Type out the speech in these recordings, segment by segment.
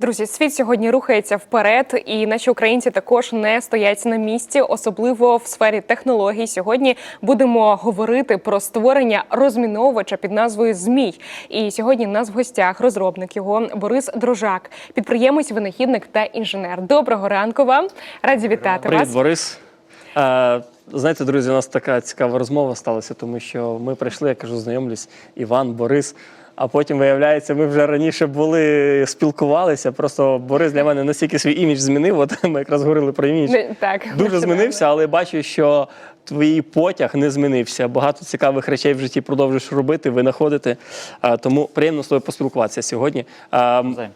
Друзі, світ сьогодні рухається вперед, і наші українці також не стоять на місці, особливо в сфері технологій. Сьогодні будемо говорити про створення розміновувача під назвою Змій. І сьогодні нас в гостях розробник його Борис Дрожак, підприємець, винахідник та інженер. Доброго ранку вам! Раді вітати Привіт, вас. Борис. Е, знаєте, друзі, у нас така цікава розмова сталася, тому що ми прийшли, я кажу, знайомлюсь, Іван, Борис. А потім, виявляється, ми вже раніше були, спілкувалися. Просто Борис для мене настільки свій імідж змінив. От ми якраз говорили про імідж. Не- так, Дуже змінився, але бачу, що твій потяг не змінився. Багато цікавих речей в житті продовжуєш робити, винаходити. Тому приємно з тобою поспілкуватися сьогодні.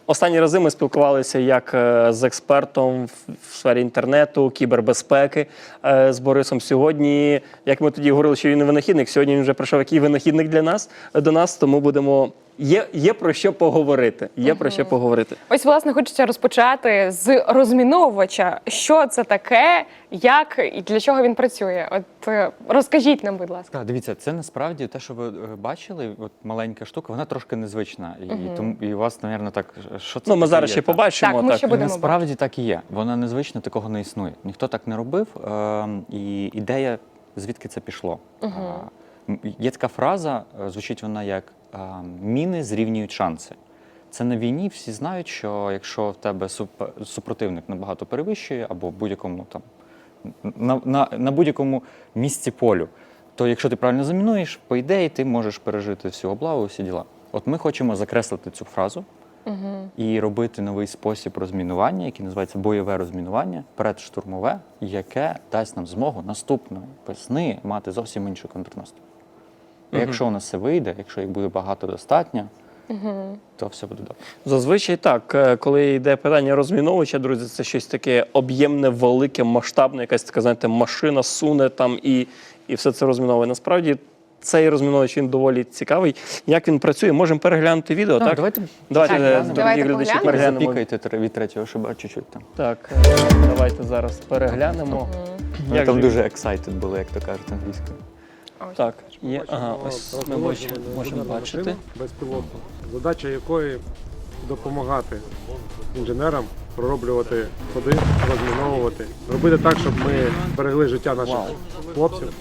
Останні рази ми спілкувалися як е, з експертом в сфері інтернету, кібербезпеки е, з Борисом. Сьогодні, як ми тоді говорили, що він не винахідник, сьогодні він вже прийшов який винахідник для нас до нас, тому будемо. Є, є про що поговорити. Є про що поговорити. Ось, власне, хочеться розпочати з розміновувача. Що це таке, як і для чого він працює? От е, розкажіть нам, будь ласка. Так, дивіться, це насправді те, що ви е, бачили, от маленька штука, вона трошки незвична. І, тому, і у вас, мабуть, так, що це Ну, ми зараз є, ще так? побачимо. Так, ми ще будемо Насправді так і є. Вона незвична, такого не існує. Ніхто так не робив. Е, і ідея, звідки це пішло. М, є така фраза, звучить вона як міни зрівнюють шанси. Це на війні всі знають, що якщо в тебе суп- супротивник набагато перевищує, або в будь-якому там на, на, на будь-якому місці полю, то якщо ти правильно замінуєш, по ідеї ти можеш пережити всю облаву, всі діла. От ми хочемо закреслити цю фразу і робити новий спосіб розмінування, який називається бойове розмінування, предштурмове, яке дасть нам змогу наступної весни мати зовсім інший контрнаступ. І Якщо у нас все вийде, якщо їх буде багато достатньо, то все буде добре. Зазвичай так, е, коли йде питання розміновувача, друзі, це щось таке об'ємне, велике, масштабне, якась така, знаєте, машина суне там і, і все це розміновує. Насправді цей розміновувач він доволі цікавий. Як він працює, можемо переглянути відео, так? давайте Давайте, Так, е, дорогі Давайте глядачі, переглянемо. Запікайте від третього шиба чуть-чуть там. Так, е, давайте зараз переглянемо. Ми Як там же- дуже excited були, як то кажуть англійською. Ось. Так, є, ага, ось ми можемо, можемо бачити. безпілотну, задача якої допомагати інженерам пророблювати ходи, розміновувати, робити так, щоб ми берегли життя наших хлопців.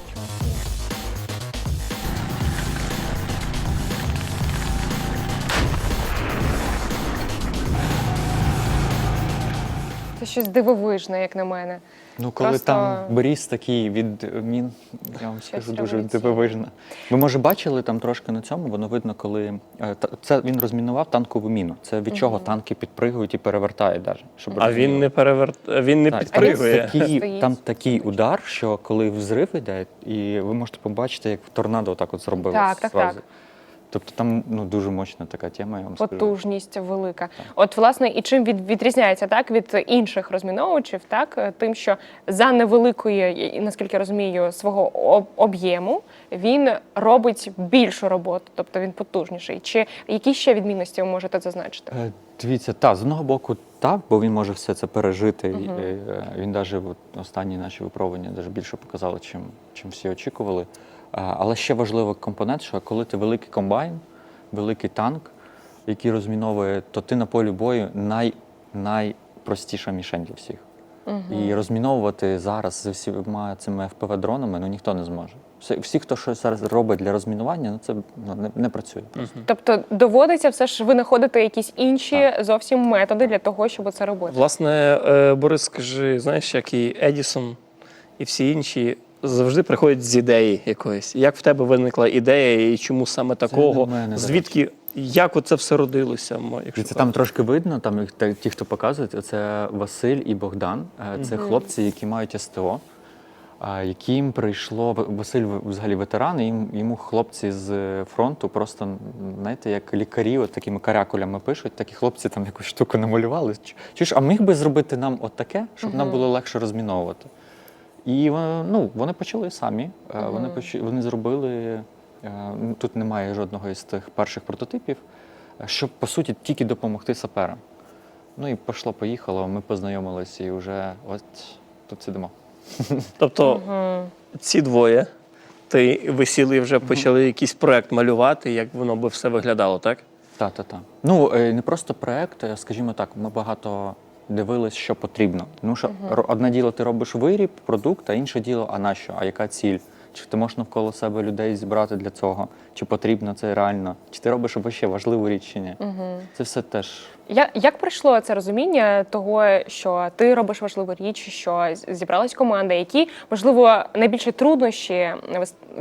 Це щось дивовижне, як на мене. Ну, коли Просто- там бріз такий від мін, я вам скажу дуже революційне. дивовижно. Ви може бачили там трошки на цьому, воно видно, коли е, та- це він розмінував танкову міну. Це від чого танки підпригують і перевертають навіть. Щоб А він не переверт, він не Так, підпригує. Там такий, Стоїть. там такий удар, що коли взрив іде, і ви можете побачити, як торнадо так от зробило. Так, так, зразу. так. Тобто там ну, дуже мощна така тема, я вам скажу. Потужність велика. От, власне, і чим від, відрізняється так від інших розміновувачів, так е, тим, що за невеликої, наскільки розумію, свого об- об'єму він робить більшу роботу, тобто він потужніший. Чи які ще відмінності ви можете зазначити? Е, Дивіться, так, з одного боку, так, бо він може все це пережити. е, Він навіть останні наші випробування даже більше показали, чим, чим всі очікували. Але ще важливий компонент, що коли ти великий комбайн, великий танк, який розміновує, то ти на полі бою най, найпростіша мішень для всіх. І розміновувати зараз з всіма цими FPV-дронами ну, ніхто не зможе. Всі, всі, хто щось зараз робить для розмінування, ну, це ну, не, не працює. просто. Тобто доводиться все ж винаходити якісь інші зовсім методи для того, щоб це робити. Власне, е, Борис, скажи, знаєш, як і Едісон, і всі інші завжди приходять з ідеї якоїсь. Як в тебе виникла ідея і чому саме такого? мене, Звідки, як оце все родилося? мо- Якщо Це так? там трошки видно, там ті, хто показують, це Василь і Богдан. Е, Це хлопці, які мають СТО, е, яким прийшло Василь взагалі ветеран, і йому хлопці з фронту просто знаєте, як лікарі, от такими карякулями пишуть, такі хлопці там якусь штуку намалювали. Чи- Чуєш, а міг би зробити нам от таке, щоб нам було легше розміновувати? І ну, вони почали самі. Е, Вони поч... вони зробили. е, Тут немає жодного із тих перших прототипів, щоб по суті тільки допомогти саперам. Ну і пішло, поїхало. Ми познайомилися і вже от тут сидимо. Тобто ці двоє, ти ви сіли і вже почали якийсь проект малювати, як воно би все виглядало, так? Та, та, та. Ну, е, не просто проект, скажімо так, ми багато дивились, що потрібно. Тому що одне діло ти робиш виріб, продукт, а інше діло, а на що? А яка ціль? Чи ти можеш навколо себе людей зібрати для цього? Чи потрібно це реально? Чи ти робиш ще важливу річ чи ні? Це все теж Я, як прийшло це розуміння того, що ти робиш важливу річ, що зібралась команда, які можливо найбільші труднощі,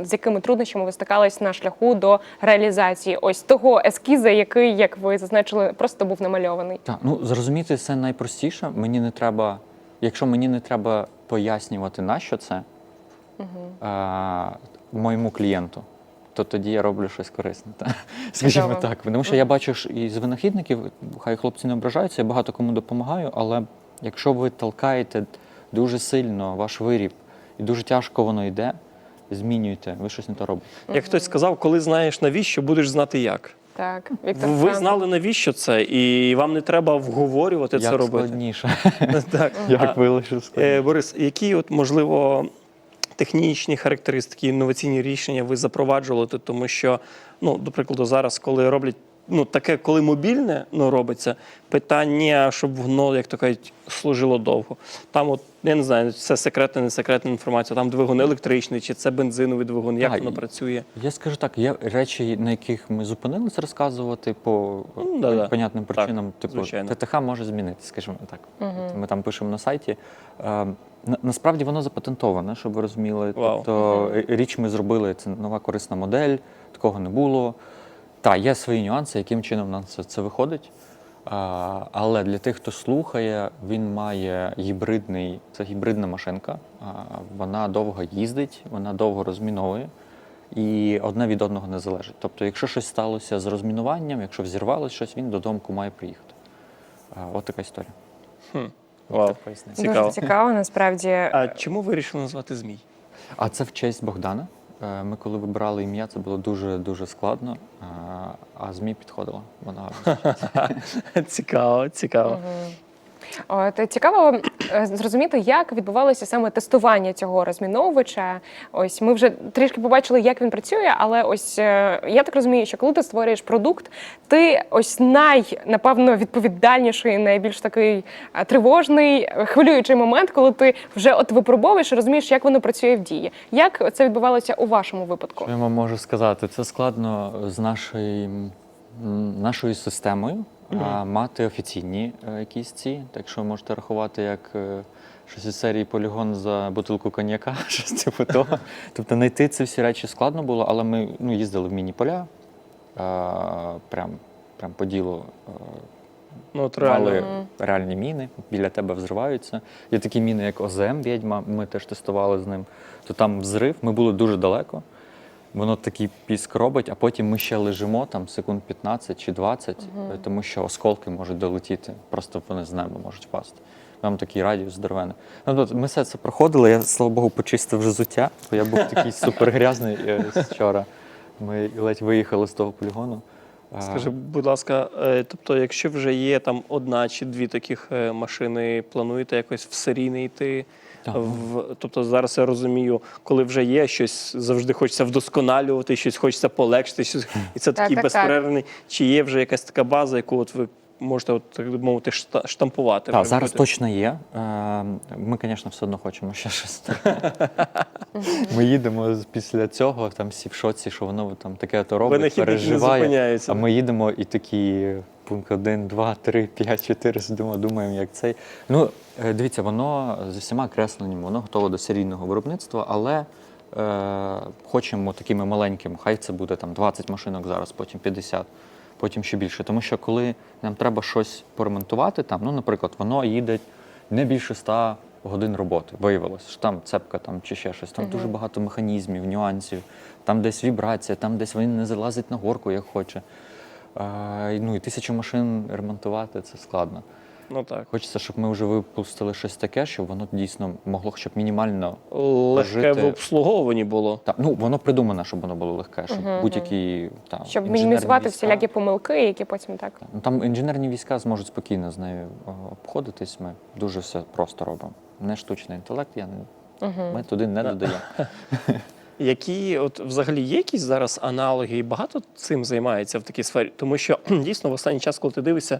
з якими труднощами ви стикались на шляху до реалізації ось того ескіза, який, як ви зазначили, просто був намальований. Так, ну зрозуміти це найпростіше. Мені не треба, якщо мені не треба пояснювати, на що це а, моєму клієнту, то тоді я роблю щось корисне. Та? Скажімо Чудово. так. Тому що я бачу ж і з винахідників, хай хлопці не ображаються, я багато кому допомагаю, але якщо ви толкаєте дуже сильно ваш виріб і дуже тяжко воно йде, змінюйте, ви щось не то робите. Як хтось сказав, коли знаєш навіщо, будеш знати як. Так, Віктор Ви Франк. знали навіщо це, і вам не треба вговорювати це Як робити. складніше. Так. Як А, ви лише Е, Борис, які от можливо технічні характеристики, інноваційні рішення ви запроваджували тому що, ну, до прикладу, зараз, коли роблять ну, таке, коли мобільне ну, робиться, питання, щоб воно, як то кажуть, служило довго. Там, от, я не знаю, це секретна, не секретна інформація, там двигун електричний, чи це бензиновий двигун, як Так, воно і- працює. Я скажу так, є речі, на яких ми зупинились розказувати по Ну, да-да. понятним Так, причинам. типу, звичайно. ТТХ може змінити, скажімо так. Ми там пишемо на сайті. Е, на- насправді воно запатентоване, щоб ви розуміли. Вау. Тобто е, річ ми зробили, це нова корисна модель, такого не було. Так, є свої нюанси, яким чином нам це, це виходить. А, але для тих, хто слухає, він має гібридний, це гібридна машинка. А, вона довго їздить, вона довго розміновує і одне від одного не залежить. Тобто, якщо щось сталося з розмінуванням, якщо взірвалося щось, він додому має приїхати. А, от така історія. Хм. Вау. Цікаво. Дуже цікаво, насправді. А чому вирішили назвати Змій? А це в честь Богдана. Е, Ми коли вибирали ім'я, це було дуже дуже складно. А, А ЗМІ підходила. Вона Цікаво, цікаво. От цікаво е, зрозуміти, як відбувалося саме тестування цього розміновувача. Ось ми вже трішки побачили, як він працює, але ось е, я так розумію, що коли ти створюєш продукт, ти ось най, напевно, відповідальніший, найбільш такий е, тривожний, хвилюючий момент, коли ти вже от випробовуєш і розумієш, як воно працює в дії. Як це відбувалося у вашому випадку? Що я вам можу сказати? Це складно з нашою, м, нашою системою а, мати офіційні е, якісь ці. Так що можете рахувати як е, щось із серії полігон за бутилку коньяка, щось типу того. Тобто знайти ці всі речі складно було, але ми ну, їздили в міні-поля, прям, прям по ділу. е, Ну, от реально. Мали реальні міни, біля тебе взриваються. Є такі міни, як ОЗМ відьма, ми теж тестували з ним. То там взрив, ми були дуже далеко. Воно такий піск робить, а потім ми ще лежимо там секунд 15 чи 20, угу. тому що осколки можуть долетіти, просто вони з неба можуть впасти. Нам такий радіус здоровений. Ну, ми все це проходили, я, слава Богу, почистив взуття, бо я був такий супер грязний е, вчора. Ми ледь виїхали з того полігону. Скажи, будь ласка, е, тобто, якщо вже є там одна чи дві таких е, машини, плануєте якось в серійний йти? Так. В, тобто зараз я розумію, коли вже є щось, завжди хочеться вдосконалювати, щось хочеться полегшити, щось, і це Так, такий так, так. безперервний. Чи є вже якась така база, яку от ви можете, от, так би мовити, штампувати? Так, зараз точно є. Е, Ми, звісно, все одно хочемо ще щось. Ми їдемо після цього, там всі в шоці, що воно там таке то робить, переживає. А ми їдемо і такі пункт 1, 2, 3, 5, 4, сидимо, думаємо, як цей. Ну, е, дивіться, воно з усіма кресленнями, воно готове до серійного виробництва, але е, хочемо такими маленькими. Хай це буде там 20 машинок зараз, потім 50, потім ще більше. Тому що коли нам треба щось поремонтувати, там, ну, наприклад, воно їде не більше 100 годин роботи. Виявилось, що там цепка там, чи ще щось. Там дуже багато механізмів, нюансів, там десь вібрація, там десь він не залазить на горку, як хоче. А, ну і тисячу машин ремонтувати це складно. Ну так. Хочеться, щоб ми вже випустили щось таке, щоб воно дійсно могло хоча б мінімально. Легке Пожити. в обслуговуванні було. Та, ну, воно придумане, щоб воно було легке, щоб Мгм, будь-які там, Щоб мінімізувати війська- всілякі помилки, які потім так. Ну, там інженерні війська зможуть спокійно з нею обходитись. Ми дуже все просто робимо. Не штучний інтелект, я не, ми туди не додаємо. Які от взагалі є якісь зараз аналоги, і багато цим займається в такій сфері? Тому що дійсно в останній час, коли ти дивишся,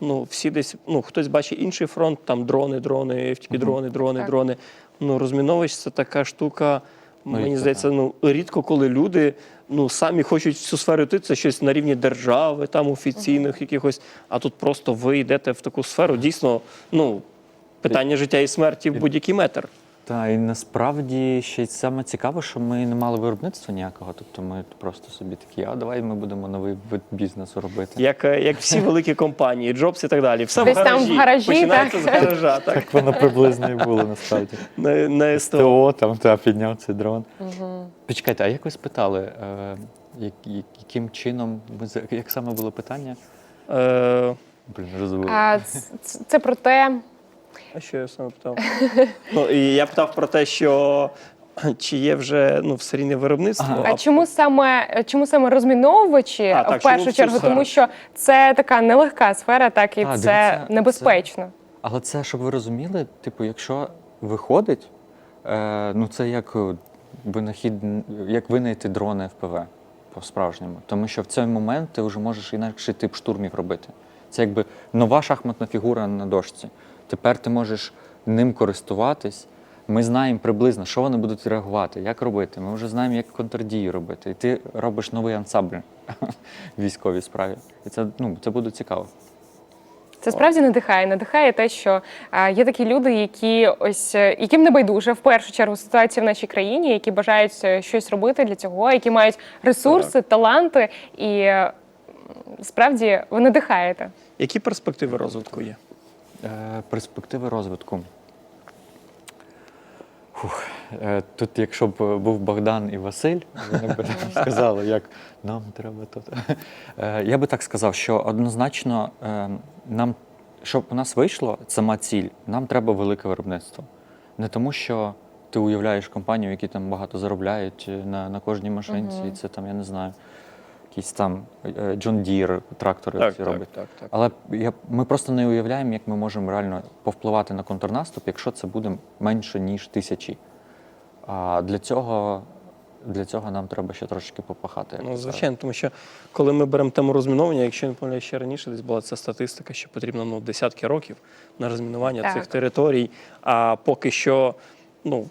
ну всі десь ну хтось бачить інший фронт, там дрони, дрони, FTP дрони, дрони, Так. дрони. Ну розміновувач це така штука. Мені рідко, здається, ну рідко, коли люди ну самі хочуть в цю сферу йти, це щось на рівні держави, там офіційних якихось. А тут просто ви йдете в таку сферу. Дійсно, ну питання життя і смерті в будь-який метр. Та і насправді ще й саме цікаво, що ми не мали виробництва ніякого. Тобто ми просто собі такі, а давай ми будемо новий вид бізнесу робити. Як, е, як всі великі компанії, Джобс і так далі. Все Десь в там в гаражі, Починається так. з гаража, так. Так воно приблизно і було насправді. На, на СТО. ТО там та підняв цей дрон. Почекайте, а як ви спитали, е, як, як- яким чином ми як саме було питання? Е, Блін, розумію. А ц- ц- це про те, а що я саме питав? ну, і я питав про те, що чи є вже ну, в серійне виробництво. Ага. а чому саме чому саме розміновувачі А, так, в першу чому чергу? сферу? Тому що це така нелегка сфера, так і А, це дивіться, небезпечно. Але це, щоб ви розуміли, типу, якщо виходить, е, ну це як е, винахід, як винайти дрони ФПВ по-справжньому. Тому що в цей момент ти вже можеш інакший тип штурмів робити. Це якби нова шахматна фігура на дошці. Тепер ти можеш ним користуватись. Ми знаємо приблизно, що вони будуть реагувати, як робити. Ми вже знаємо, як контрдії робити. І ти робиш новий ансамбль в військовій справі. І це, ну, це буде цікаво. Це справді надихає. Надихає те, що а, є такі люди, які ось е, яким не байдуже в першу чергу ситуація в нашій країні, які бажають е, щось робити для цього, які мають ресурси, таланти, і справді ви надихаєте. Які перспективи розвитку є? Е, Перспективи розвитку. Фух. Е, Тут, якщо б був Богдан і Василь, вони б сказали, як нам треба тут. Е, Я би так сказав, що однозначно е, нам, щоб у нас вийшло сама ціль, нам треба велике виробництво. Не тому, що ти уявляєш компанію, які там багато заробляють е, на, на кожній машинці, і це там, я не знаю, якісь там е, John Deere трактори Так, ці так, робить. так, так. Але я, ми просто не уявляємо, як ми можемо реально повпливати на контрнаступ, якщо це буде менше, ніж тисячі. А для цього, для цього нам треба ще трошечки попахати. Ну, звичайно, тому що коли ми беремо тему розміновування, якщо я не помиляюсь, ще раніше десь була ця статистика, що потрібно ну, десятки років на розмінування Так. цих територій. А поки що ну,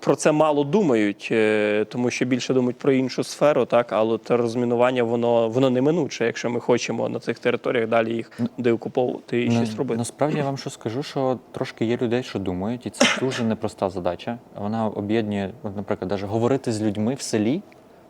про це мало думають, е, тому що більше думають про іншу сферу, так, але те розмінування воно, воно неминуче, якщо ми хочемо на цих територіях далі їх деокуповувати і На- щось робити. Насправді я вам що скажу, що трошки є людей, що думають, і це дуже непроста задача. Вона об'єднує, наприклад, навіть говорити з людьми в селі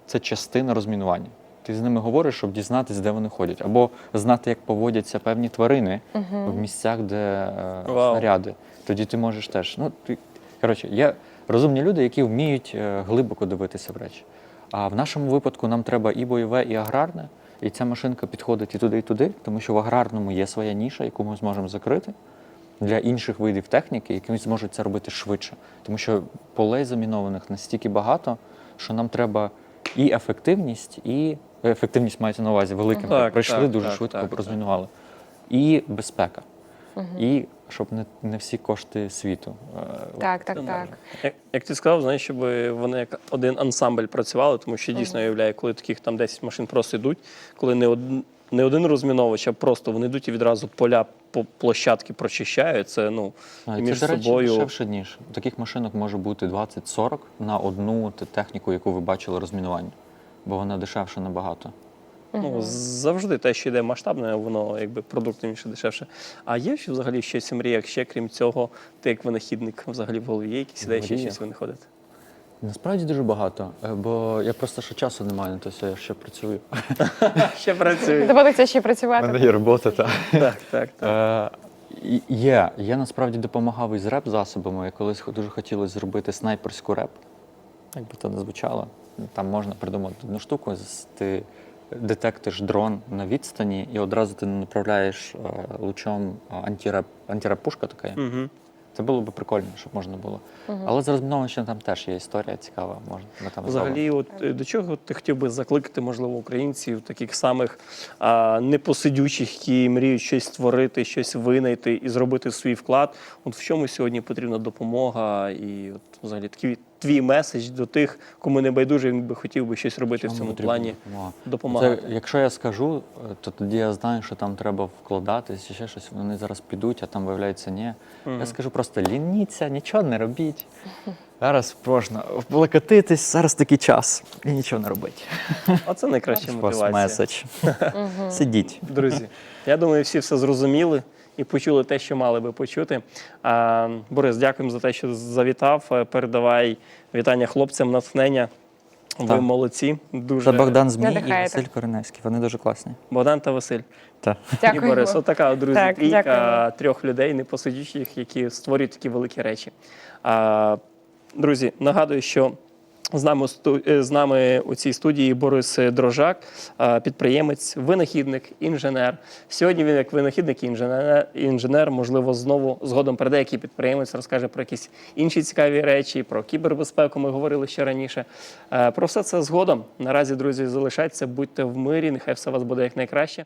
це частина розмінування. Ти з ними говориш, щоб дізнатися, де вони ходять, або знати, як поводяться певні тварини в місцях, де е, снаряди. Тоді ти можеш теж. Ну, ти, коротше, є розумні люди, які вміють е, глибоко дивитися в речі. А в нашому випадку нам треба і бойове, і аграрне. І ця машинка підходить і туди, і туди, тому що в аграрному є своя ніша, яку ми зможемо закрити для інших видів техніки, які зможуть це робити швидше. Тому що полей замінованих настільки багато, що нам треба і ефективність, і ефективність мається на увазі великим. Так, Прийшли так, дуже так, швидко, так, так. І безпека. І щоб не, не всі кошти світу. е, Так, так, так. Як, як ти сказав, знаєш, щоб вони як один ансамбль працювали, тому що дійсно я уявляю, коли таких там 10 машин просто йдуть, коли не один, не один розміновувач, а просто вони йдуть і відразу поля по площадки прочищають. Це ну А, і Це, між до речі, собою. дешевше, ніж. Таких машинок може бути 20-40 на одну техніку, яку ви бачили розмінування. Бо вона дешевша набагато. Ну, завжди те, що йде масштабне, воно якби продуктивніше, дешевше. А є ще взагалі щось в мріях, ще крім цього, ти як винахідник взагалі в голові є якісь ідеї, ще щось винаходити? Насправді дуже багато, е, бо я просто що часу немає, на то я ще працюю. Ще працює. Доводиться ще працювати. Мене є робота, так. Так, так, так. Е, є. Я насправді допомагав із реп-засобами. Я колись дуже хотілося зробити снайперську реп. Як би це не звучало. Там можна придумати одну штуку, з- ти детектиш дрон на відстані і одразу ти направляєш е, лучом е, антиреп, така є. Угу. Це було б прикольно, щоб можна було. Але з розмінувачем там теж є історія цікава. Можна ми там Взагалі, от е, до чого ти хотів би закликати, можливо, українців, таких самих а, непосидючих, які мріють щось створити, щось винайти і зробити свій вклад. От в чому сьогодні потрібна допомога, і от взагалі такі твій меседж до тих, кому не байдуже, він би хотів би щось робити в цьому потрібна плані, допомога? допомагати. Це, якщо я скажу, то тоді я знаю, що там треба вкладатись ще щось. Вони зараз підуть, а там виявляється ні. Я скажу просто лініться, нічого не робіть. Зараз можна облокотитись, зараз такий час і нічого не робити. Оце найкраща мотивація. меседж. Сидіть. Друзі, я думаю, всі все зрозуміли і почули те, що мали би почути. Борис, дякуємо за те, що завітав. Е, Передавай вітання хлопцям, натхнення. Ви Так. молодці. Дуже Це Богдан Змій і Василь Кореневський. Вони дуже класні. Богдан та Василь. Так. І Борис. Отака, от, друзі, Так, трійка дякуємо. трьох людей, непосидючих, які створюють такі великі речі. А, друзі, нагадую, що з нами, е, з нами у цій студії Борис Дрожак, підприємець, винахідник, інженер. Сьогодні він як винахідник і інженер, інженер, можливо, знову згодом перейде, який підприємець розкаже про якісь інші цікаві речі, про кібербезпеку. Ми говорили ще раніше. Е, Про все це згодом. Наразі, друзі, залишайтеся, будьте в мирі. Нехай все у вас буде як найкраще.